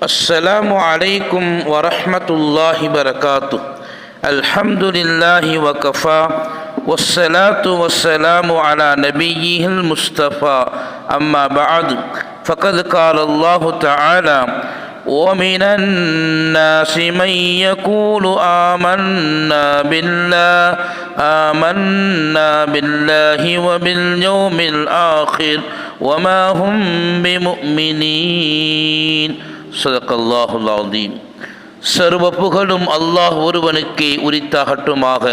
السلام عليكم ورحمة الله وبركاته. الحمد لله وكفى والصلاة والسلام على نبيه المصطفى. أما بعد فقد قال الله تعالى ومن الناس من يقول آمنا بالله آمنا بالله وباليوم الآخر وما هم بمؤمنين. சதக்கல்லாஹுல்லாதீம் சர்வ புகழும் அல்லாஹ் ஒருவனுக்கே உரித்தாகட்டுமாக.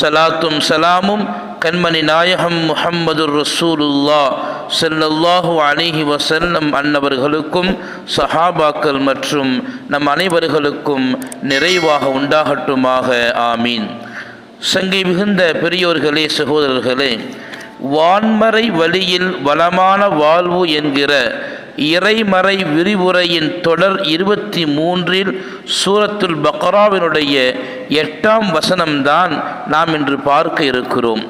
சலாத்தும் சலாமும் கண்மணி நாயகம் முஹம்மது ரசூலுல்லா செல்லல்லாஹு அலிஹி வசல்லம் அன்னவர்களுக்கும் சஹாபாக்கள் மற்றும் நம் அனைவர்களுக்கும் நிறைவாக உண்டாகட்டுமாக. ஆமீன். சங்கை மிகுந்த பெரியோர்களே சகோதரர்களே வான்மறை வழியில் வளமான வாழ்வு என்கிற இறைமறை விரிவுரையின் தொடர் இருபத்தி மூன்றில் சூரத்துல் பக்ராவினுடைய எட்டாம் வசனம்தான் நாம் இன்று பார்க்க இருக்கிறோம்.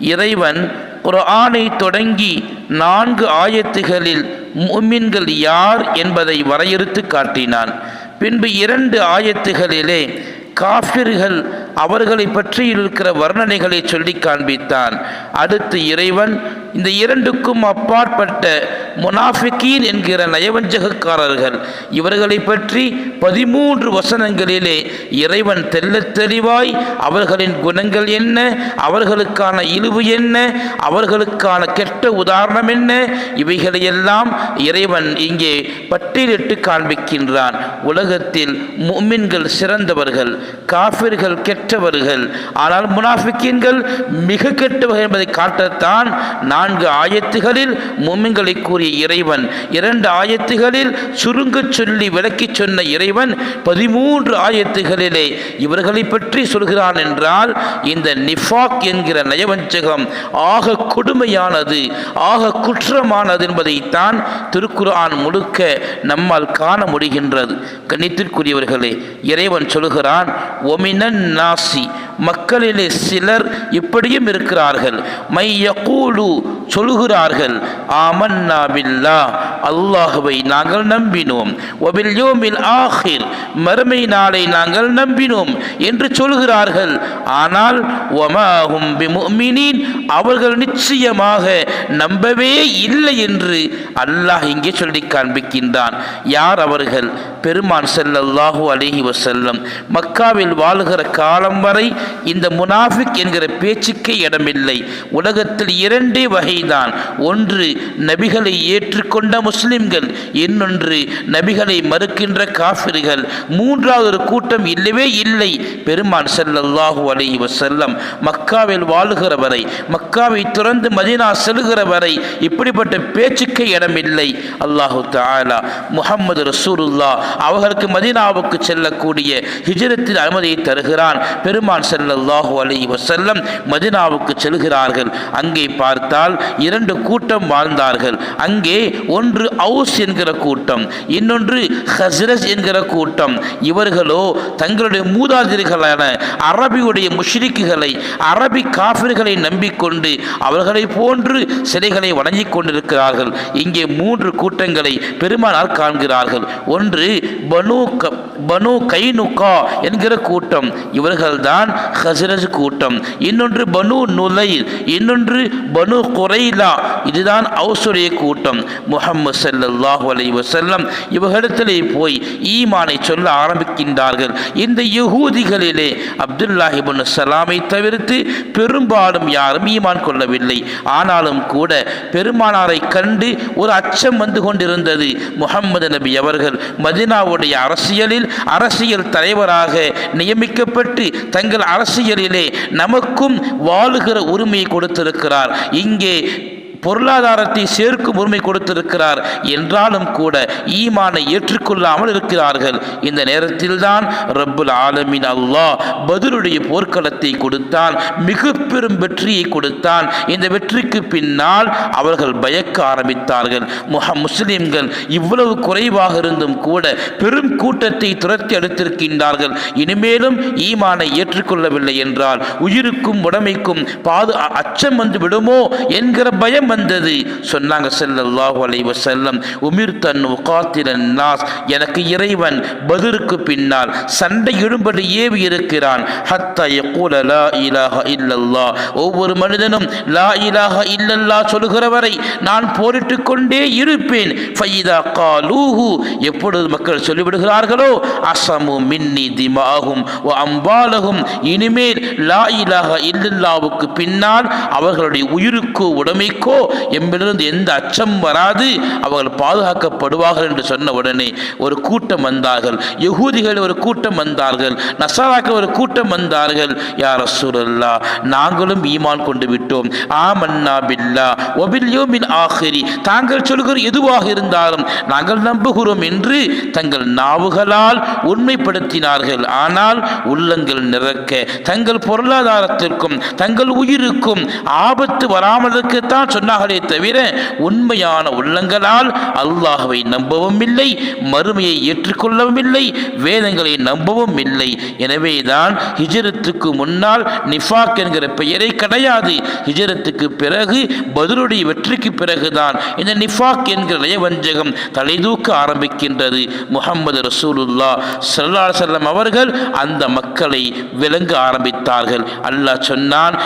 இறைவன் குர்ஆனை தொடங்கி நான்கு ஆயத்துகளில் முமின்கள் யார் என்பதை வரையறுத்து காட்டினான். பின்பு இரண்டு ஆயத்துகளிலே காஃபிர்கள் அவர்களை பற்றி இருக்கிற வர்ணனைகளை சொல்லி காண்பித்தான். அடுத்து இறைவன் இந்த இரண்டுக்கும் அப்பாற்பட்ட முனாஃபிகீன் என்கிற நயவஞ்சகக்காரர்கள். இவர்களை பற்றி பதிமூன்று வசனங்களிலே இறைவன் தெல்ல தெளிவாய் அவர்களின் குணங்கள் என்ன அவர்களுக்கான இழிவு என்ன அவர்களுக்கான கெட்ட உதாரணம் என்ன இவைகளையெல்லாம் இறைவன் இங்கே பட்டியலிட்டு காண்பிக்கின்றான். உலகத்தில் முமின்கள் சிறந்தவர்கள் காஃபிர்கள் கெட்டவர்கள். ஆனால் முனாஃபிக்கீன்கள் மிக கெட்டவர்கள் என்பதை காட்டத்தான் நான்கு ஆயத்துகளில் முமின்களை கூறிய இறைவன் இரண்டு ஆயத்துகளில் சுருங்கச் சொல்லி விளக்கிச் சொன்ன இறைவன் பதிமூன்று ஆயத்துகளிலே இவர்களை பற்றி சொல்கிறான் என்றால் இந்த நிஃபாக் என்கிற நயவஞ்சகம் ஆக கொடுமையானது ஆக குற்றமானது என்பதைத்தான் திருக்குறான் முழுக்க நம்மால் காண முடிகின்றது. கணித்திற்குரியவர்களே இறைவன் சொல்கிறான் ஒமினன் நாசி மக்களிலே சிலர் இப்படியும் இருக்கிறார்கள். மை சொல்கிறார்கள் ஆமன்னா பில்லா. அல்லாஹுவை நாங்கள் நம்பினோம். ஒபில் யோமில் ஆஹிர் மறுமை நாளை நாங்கள் நம்பினோம் என்று சொல்கிறார்கள். ஆனால் ஒமாகும் பிமுமினின் அவர்கள் நிச்சயமாக நம்பவே இல்லை என்று அல்லாஹ் இங்கே சொல்லி காண்பிக்கின்றான். யார் அவர்கள்? பெருமான் செல்லல்லாஹு அலிஹி வசல்லம் மக்காவில் வாழ்கிற காலம் வரை இந்த முனாஃபிக் என்கிற பேச்சுக்கே இடமில்லை. உலகத்தில் இரண்டே வகைதான். ஒன்று நபிகளை ஏற்றுக்கொண்ட முஸ்லிம்கள் இன்னொன்று நபிகளை மறுக்கின்ற காஃபிர்கள். மூன்றாவது ஒரு கூட்டம் இல்லவே இல்லை. பெருமான் செல்லல்லாஹு அலைஹி வசல்லம் மக்காவில் வாழுகிற வரை மக்காவை துறந்து மதினா செல்கிற வரை இப்படிப்பட்ட பேச்சுக்கே இடமில்லை. அல்லாஹு தாலா முகமது ரசூலுல்லா அவர்களுக்கு மதினாவுக்கு செல்லக்கூடிய ஹிஜரத்தின் அனுமதியை தருகிறான். பெருமான் செல்லல்லாஹு அலைஹி வசல்லம் மதினாவுக்கு செல்கிறார்கள். அங்கே பார்த்தால் இரண்டு கூட்டம் வாழ்ந்தார்கள். அங்கே ஒன்று அவுஸ் என்கிற கூட்டம் இன்னொன்று ஹஸ்ரஸ் என்கிற கூட்டம். இவர்களோ தங்களுடைய மூதாதிரிகளான அரபியுடைய முஷ்ரிக்குகளை அரபி காஃபிர்களை நம்பிக்கொண்டு அவர்களை போன்று சிலைகளை வணங்கி கொண்டிருக்கிறார்கள். இங்கே மூன்று கூட்டங்களை பெருமானார் காண்கிறார்கள். ஒன்று பனு பனு கைனுக்கா என்கிற கூட்டம். இவர்கள்தான் ஹசரஜ் கூட்டம். இன்னொன்று பனு நுலை இன்னொன்று பனு குறைலா இதுதான் அவுசுடைய கூட்டம். முகம்மது சல்லாஹ் அலைஹி வசல்லம் இவர்களிடத்திலே போய் ஈமானை சொல்ல ஆரம்பிக்கின்றார்கள். இந்த யகூதிகளிலே அப்துல்லாஹிபுன் சலாமை தவிர்த்து பெரும்பாலும் யாரும் ஈமான் கொள்ளவில்லை. ஆனாலும் கூட பெருமானாரை கண்டு ஒரு அச்சம் வந்து கொண்டிருந்தது. முகம்மது நபி அவர்கள் மதினாவுடைய அரசியலில் அரசியல் தலைவராக நியமிக்கப்பட்டு தங்கள் அரசியலிலே நமக்கும் வாழுகிற உரிமையை கொடுத்திருக்கிறார். இங்கே பொருளாதாரத்தை சேர்க்கும் உரிமை கொடுத்திருக்கிறார் என்றாலும் கூட ஈமானை ஏற்றுக்கொள்ளாமல் இருக்கிறார்கள். இந்த நேரத்தில்தான் ரப்புல் ஆலமின் அல்லாஹ் பதிலுடைய போர்க்களத்தை கொடுத்தான் மிக பெரும் வெற்றியை கொடுத்தான். இந்த வெற்றிக்கு பின்னால் அவர்கள் பயக்க ஆரம்பித்தார்கள். முஹ முஸ்லிம்கள் இவ்வளவு குறைவாக இருந்தும் கூட பெரும் கூட்டத்தை துரத்தி அளித்திருக்கின்றார்கள் இனிமேலும் ஈமானை ஏற்றுக்கொள்ளவில்லை என்றால் உயிருக்கும் உடமைக்கும் பாது அச்சம் வந்து விடுமோ என்கிற பயம் வந்தது. சொன்னாங்க செல்லல்லாஹு அலைஹி செல்லம் உமிர் தன் உகாத்திரன் நாஸ் எனக்கு இறைவன் பதிலுக்கு பின்னால் சண்டை இடும்படி ஏவி இருக்கிறான். ஹத்தா யக்கூல லா இலாஹ இல்லல்லா ஒவ்வொரு மனிதனும் லா இலாஹ இல்லல்லா சொல்லுகிற வரை நான் போரிட்டு கொண்டே இருப்பேன். ஃபைதா காலூஹு. எப்பொழுது மக்கள் சொல்லிவிடுகிறார்களோ அசமு மின்னி திமாகும் ஓ அம்பாலகும் இனிமேல் லா இலாஹ இல்லல்லாவுக்கு பின்னால் அவர்களுடைய உயிருக்கோ உடைமைக்கோ எம்பிலிருந்து எந்த அச்சம் வராது அவர்கள் பாதுகாக்கப்படுவார்கள் என்று சொன்ன உடனே ஒரு கூட்டம் வந்தார்கள். யகூதிகள் ஒரு கூட்டம் வந்தார்கள். நசாராக்கள் ஒரு கூட்டம் வந்தார்கள். யார் அசூரல்லா நாங்களும் ஈமான் கொண்டு விட்டோம். ஆமன்னா பில்லா ஒபில் யோமின் ஆஹிரி தாங்கள் சொல்கிற எதுவாக இருந்தாலும் நாங்கள் நம்புகிறோம் என்று தங்கள் நாவுகளால் உண்மைப்படுத்தினார்கள். ஆனால் உள்ளங்கள் நிறக்க தங்கள் பொருளாதாரத்திற்கும் தங்கள் உயிருக்கும் ஆபத்து வராமலுக்குத்தான் சொன்ன சொன்னார்களே தவிர உண்மையான உள்ளங்களால் அல்லாஹுவை நம்பவும் இல்லை மறுமையை ஏற்றுக்கொள்ளவும் இல்லை வேதங்களை நம்பவும் இல்லை எனவேதான் ஹிஜரத்துக்கு முன்னால் நிஃபாக் என்கிற பெயரே கிடையாது. ஹிஜரத்துக்கு பிறகு பதிலுடைய வெற்றிக்கு பிறகுதான் இந்த நிஃபாக் என்கிற நயவஞ்சகம் தலைதூக்க ஆரம்பிக்கின்றது. முகமது ரசூலுல்லா சல்லா செல்லம் அவர்கள் அந்த மக்களை விளங்க ஆரம்பித்தார்கள். அல்லாஹ் சொன்னான்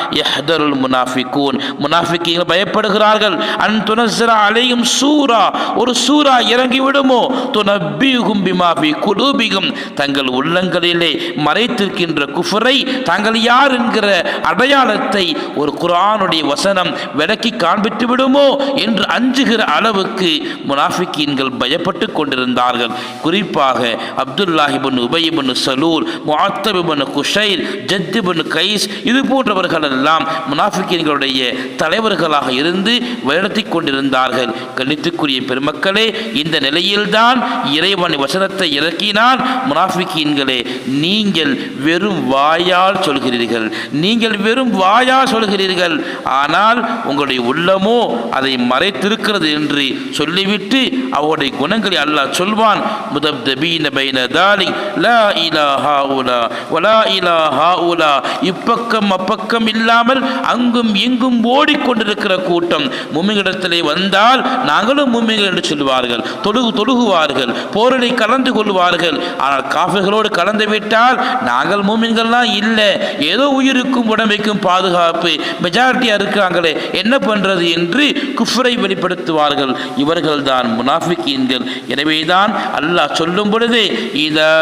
முனாஃபிகூன். முனாஃபிகூன் பயப்படுகிற பயப்படுகிறார்கள் அன் துனசரா அலையும் சூரா. ஒரு சூரா இறங்கி விடுமோ துனப்பியும் பிமாபி குலூபிகும் தங்கள் உள்ளங்களிலே மறைத்திருக்கின்ற குஃபரை தாங்கள் யார் என்கிற அடையாளத்தை ஒரு குரானுடைய வசனம் விளக்கி காண்பித்து விடுமோ? என்று அஞ்சுகிற அளவுக்கு முனாஃபிக்கீன்கள் பயப்பட்டு கொண்டிருந்தார்கள். குறிப்பாக அப்துல்லாஹிபன் உபயிபின் சலூல் முஅத்தபிபின் குஷைர் ஜத்திபன் கைஸ் இது போன்றவர்கள் எல்லாம் முனாஃபிக்கீன்களுடைய தலைவர்களாக இருந்து வழிநடத்தி கொண்டிருந்தார்கள். கணித்துக்குரிய பெருமக்களே இந்த நிலையில்தான் இறைவன் வசனத்தை இறக்கினால் முனாஃபிக்கீன்களே நீங்கள் வெறும் வாயால் சொல்கிறீர்கள். நீங்கள் வெறும் வாயால் சொல்கிறீர்கள். ஆனால் உங்களுடைய உள்ளமோ அதை மறைத்திருக்கிறது என்று சொல்லிவிட்டு அவருடைய குணங்களை அல்லாஹ் சொல்வான். முதப்தபீன பைன தாலி லா இலாஹா உலா வலா இலாஹா உலா. இப்பக்கம் அப்பக்கம் இல்லாமல் அங்கும் இங்கும் ஓடிக்கொண்டிருக்கிற கூட்டம் மும்மிகளிடத்திலே வந்தால் நாங்களும் மும்மிகள் என்று சொல்வார்கள் தொழுகு தொழுகுவார்கள் போரிலை கலந்து கொள்வார்கள். ஆனால் காஃபிகளோடு கலந்து விட்டால் நாங்கள் மூமின்கள்லாம் இல்லை. ஏதோ உயிருக்கும் உடம்பைக்கும் பாதுகாப்பு மெஜாரிட்டியாக இருக்கிறாங்களே என்ன பண்ணுறது என்று குஃப்ரை வெளிப்படுத்துவார்கள். இவர்கள் தான் முனாஃபிகீன்கள். எனவேதான் அல்லாஹ் சொல்லும் பொழுது இதா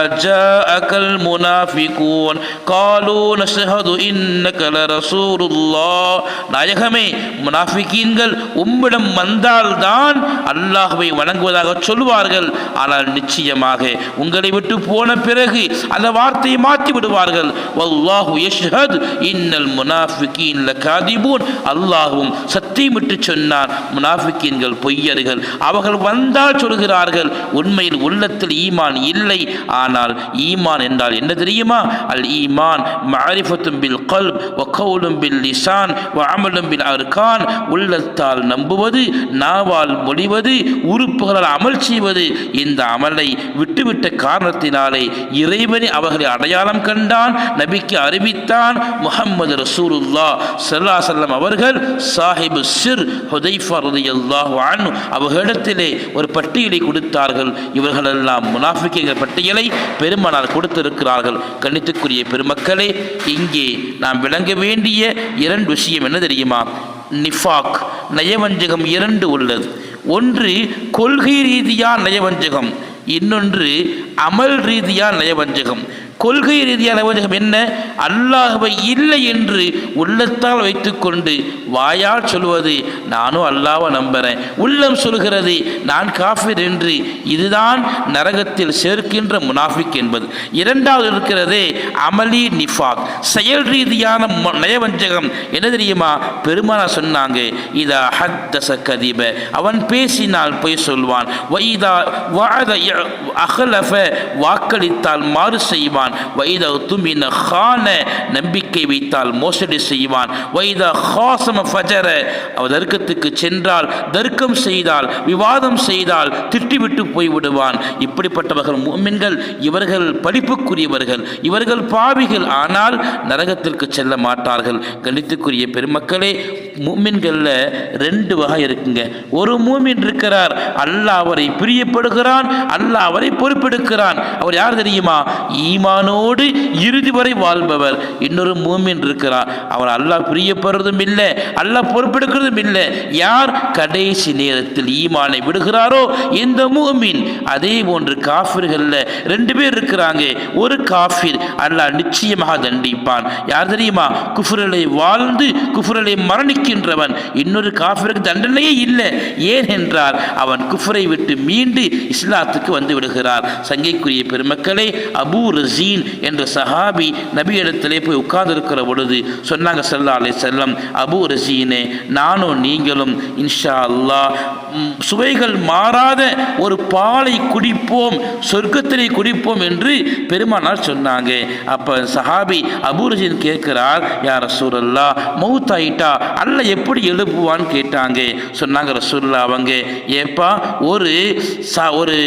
அகல் முனாஃபிகூன் காலூ நஷ்ஹது இன்னகல லரசூலுல்லாஹ் நாயகமே முனாஃபிகீன்கள் உம்மிடம் வந்தால்தான் அல்லாஹுவை வணங்குவதாக சொல்வார்கள் ஆனால் நிச்சயமாக உங்களை விட்டு போன பிறகு அந்த வார்த்தையை மாற்றி விடுவார்கள். வல்லாஹு யஷ்ஹத் இன்னல் முனாஃபிகீன் லகாதிபூன். அல்லாஹ்வும் சத்தியமிட்டு சொன்னார் முனாஃபிகீன்கள் பொய்யர்கள். அவர்கள் வந்தால் சொல்கிறார்கள். உண்மையில் உள்ளத்தில் ஈமான் இல்லை. ஆனால் ஈமான் என்றால் என்ன தெரியுமா? அல் ஈமான் மஅரிஃபத்தும் பில் கல்ப் வ கவுலும் பில் லிசான் வ அமலும் பில் அர்கான் உள்ளத்தால் நம்புவது நாவால் மொழிவது உறுப்புகளால் அமல் செய்வது இந்த அமலை விட்டுவிட்ட காரணத்தினாலே இறைவனை அவர்களை அடையாளம் கண்டான் நபிக்கு அறிவித்தான் முகமது ரசூலுல்லா சல்லா செல்லம் அவர்கள் சாஹிபு சிர் ஹுதைஃபா அவர்களிடத்திலே ஒரு பட்டியலை கொடுத்தார்கள். இவர்களெல்லாம் முனாஃபிக்குங்கிற பட்டியலை பெருமானார் கொடுத்திருக்கிறார்கள். கணித்துக்குரிய பெருமக்களே இங்கே நாம் விளங்க வேண்டிய இரண்டு விஷயம் என்ன தெரியுமா? நிஃபாக் நயவஞ்சகம் இரண்டு உள்ளது. ஒன்று கொள்கை ரீதியான நயவஞ்சகம். இன்னொன்று அமல் ரீதியான நயவஞ்சகம். கொள்கை ரீதியான நயவஞ்சகம் என்ன? அல்லாஹுவை இல்லை என்று உள்ளத்தால் வைத்துக்கொண்டு வாயால் சொல்வது. நானும் அல்லாவை நம்புகிறேன் உள்ளம் சொல்கிறது நான் காஃபிர் என்று. இதுதான் நரகத்தில் சேர்க்கின்ற முனாஃபிக் என்பது. இரண்டாவது இருக்கிறதே அமலி நிஃபாக். செயல் ரீதியான ம- நயவஞ்சகம். என்ன தெரியுமா? பெருமானா சொன்னாங்க இதா ஹத்தச கதிப. அவன் பேசினால் போய் சொல்வான். வைதா வாத அகலஃப வாக்களித்தால் மாறு செய்வான். வைதா வைத துமின ஹான நம்பிக்கை வைத்தால் மோசடி செய்வான். வைத ஹாசம ஃபஜர அவர் தர்க்கத்துக்கு சென்றால் தர்க்கம் செய்தால் விவாதம் செய்தால் திட்டிவிட்டு போய்விடுவான். இப்படிப்பட்டவர்கள் மூமின்கள் இவர்கள் படிப்புக்குரியவர்கள் இவர்கள் பாவிகள் ஆனால் நரகத்திற்கு செல்ல மாட்டார்கள். கணித்துக்குரிய பெருமக்களே மூமின்களில் ரெண்டு வகை இருக்குங்க. ஒரு மூமின் இருக்கிறார் அல்லாஹ் அவரை பிரியப்படுகிறான் அல்லாஹ் அவரை பொறுப்பெடுக்கிறான். அவர் யார் தெரியுமா? ஈமானோடு இறுதி வரை வாழ்பவர். இன்னொரு மூமின் இருக்கிறார் அவர் அல்லாஹ் பிரியப்படுறதும் இல்லை அல்லாஹ் பொறுப்பெடுக்கிறதும் இல்லை. யார் கடைசி நேரத்தில் ஈமானை விடுகிறாரோ இந்த மூமின். அதே போன்று காஃபிர்களில் ரெண்டு பேர் இருக்கிறாங்க. ஒரு காஃபிர் அல்லாஹ் நிச்சயமாக தண்டிப்பான். யார் தெரியுமா? குஃபுரலை வாழ்ந்து குஃபுரலை மரணிக்கின்றவன். இன்னொரு காஃபிருக்கு தண்டனையே இல்லை. ஏனென்றால் அவன் குஃபரை விட்டு மீண்டு இஸ்லாத்துக்கு வந்து விடுகிறார். சங்கைக்குரிய பெருமக்களே அபூ ரசீன் என்ற சஹாபி நபியிடத்திலே போய் உட்கார்ந்துருக்கிற பொழுது சொன்னாங்க சல்லா அலை செல்லம் அபு ரசீனே நானும் நீங்களும் இன்ஷா அல்லாஹ் சுவைகள் மாறாத ஒரு பாலை குடிப்போம் சொர்க்கத்திலே குடிப்போம் என்று பெருமானார் சொன்னாங்க. அப்போ சஹாபி அபு ரசீன் கேட்கிறார் யார் ரசூலல்லா மௌத்தாயிட்டா அல்ல எப்படி எழுப்புவான்னு கேட்டாங்க. சொன்னாங்க ரசூல்லா அவங்க ஏப்பா ஒரு ச ஒரு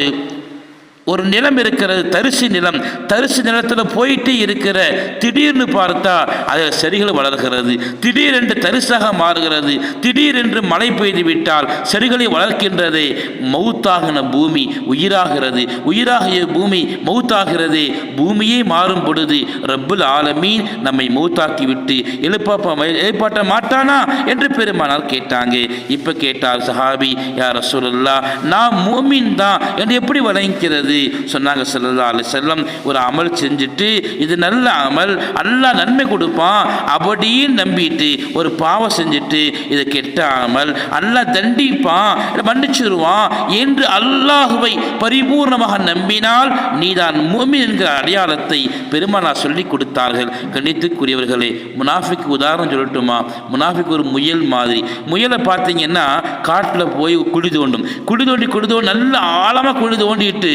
ஒரு நிலம் இருக்கிறது தரிசு நிலம். தரிசு நிலத்தில் போயிட்டு இருக்கிற திடீர்னு பார்த்தா அதில் செடிகள் வளர்கிறது. திடீரென்று தரிசாக மாறுகிறது. திடீரென்று மழை பெய்து விட்டால் செடிகளை வளர்க்கின்றதே மவுத்தாகின பூமி உயிராகிறது. உயிராகிய பூமி மவுத்தாகிறது பூமியே மாறும் பொழுது ரப்புல் ஆலமீன் நம்மை மவுத்தாக்கி விட்டு எழுப்ப எழுப்பாட்ட மாட்டானா என்று பெருமானால் கேட்டாங்க. இப்போ கேட்டார் சஹாபி யார் சொல்லா நான் மூமின் தான். என்று எப்படி வழங்கிக்கிறது சொன்னாங்க ஸல்லல்லாஹு அலி செல்லம் ஒரு அமல் செஞ்சுட்டு இது நல்ல அமல் நல்லா நன்மை கொடுப்பான் அப்படின்னு நம்பிட்டு ஒரு பாவம் செஞ்சுட்டு இதை கெட்ட அமல் அல்லாஹ் தண்டிப்பான் மன்னிச்சிருவான் என்று அல்லாஹுவை பரிபூர்ணமாக நம்பினால் நீதான் மூமி என்கிற அடையாளத்தை பெருமானா சொல்லி கொடுத்தார்கள். கணித்துக்குரியவர்களே முனாஃபிக்கு உதாரணம் சொல்லட்டுமா? முனாஃபிக் ஒரு முயல் மாதிரி. முயலை பார்த்தீங்கன்னா காட்டில் போய் குழி தோண்டும். குழி தோண்டி குழி தோண்டி நல்ல ஆழமாக குழி தோண்டிட்டு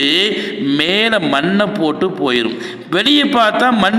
மேலே மண்ணை போட்டு போயிடும் வெளியே பார்த்தா மண்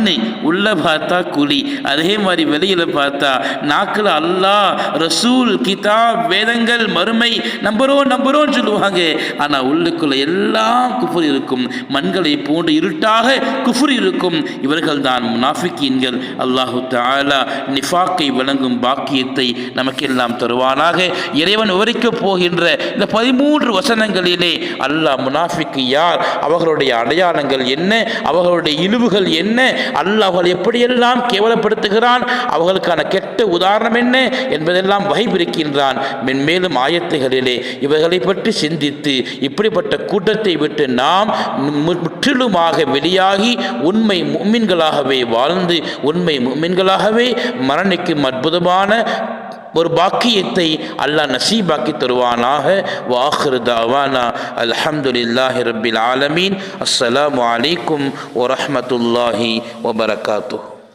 உள்ளே பார்த்தா குழி. அதே மாதிரி வெளியில் பார்த்தா நாக்கில் அல்லாஹ் ரசூல் கிதா வேதங்கள் மறுமை நம்புறோம் நம்புறோம்னு சொல்லுவாங்க. ஆனால் உள்ளுக்குள்ளே எல்லாம் குஃபுர் இருக்கும். மண்களை போன்று இருட்டாக குஃபுர் இருக்கும். இவர்கள் தான் முனாஃபிக்கீன்கள். அல்லாஹு தாலா நிஃபாக்கை வழங்கும் பாக்கியத்தை நமக்கெல்லாம் தருவானாக. இறைவன் விவரிக்கப் போகின்ற இந்த பதிமூன்று வசனங்களிலே அல்லாஹ் முனாஃபிக்கு யார் அவர்களுடைய அடையாளங்கள் என்ன? அவர்களுடைய இழிவுகள் என்ன? அல்லாஹ் அவர்கள் எப்படியெல்லாம் கேவலப்படுத்துகிறான்? அவர்களுக்கான கெட்ட உதாரணம் என்ன? என்பதெல்லாம் வகைபிரிக்கின்றான். மென்மேலும் ஆயத்துகளிலே இவர்களை பற்றி சிந்தித்து இப்படிப்பட்ட கூட்டத்தை விட்டு நாம் மு- முற்றிலுமாக வெளியாகி உண்மை மும்மின்களாகவே வாழ்ந்து உண்மை மும்மின்களாகவே மரணிக்கும் அற்புதமான ஒரு பாக்கியத்தை அல்லாஹ் நசீபாக்கி தருவானாக. வாஹிரு தாவானா. அல்ஹம்துலில்லாஹி ரப்பில் ஆலமீன். அஸ்ஸலாமு அலைக்கும் வரஹ்மத்துல்லாஹி வபரகாத்துஹு.